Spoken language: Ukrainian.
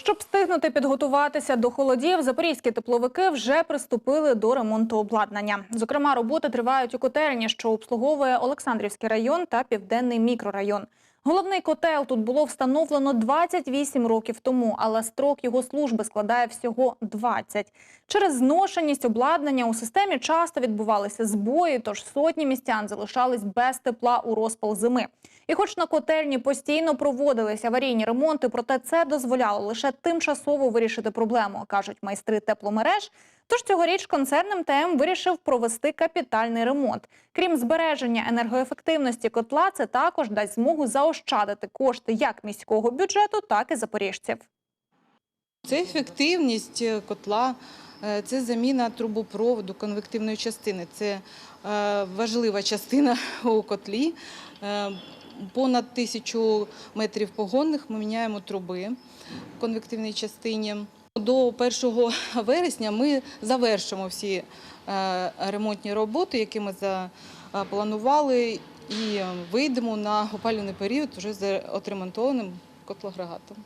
Щоб встигнути підготуватися до холодів, запорізькі тепловики вже приступили до ремонту обладнання. Зокрема, роботи тривають у котельні, що обслуговує Олександрівський район та південний мікрорайон. Головний котел тут було встановлено 28 років тому, але строк його служби складає всього 20. Через зношеність обладнання у системі часто відбувалися збої, тож сотні містян залишались без тепла у розпал зими. І хоч на котельні постійно проводились аварійні ремонти, проте це дозволяло лише тимчасово вирішити проблему, кажуть майстри тепломереж. Тож цьогоріч концерн МТМ вирішив провести капітальний ремонт. Крім збереження енергоефективності котла, це також дасть змогу заощадити кошти як міського бюджету, так і запоріжців. Це ефективність е, котла, е, це заміна трубопроводу конвективної частини. Це е, важлива частина у котлі. Понад тисячу метрів погонних ми міняємо труби в конвективній частині. До 1 вересня ми завершимо всі е, ремонтні роботи, які ми запланували, і вийдемо на опалювальний період вже з отремонтованим котлоагрегатом.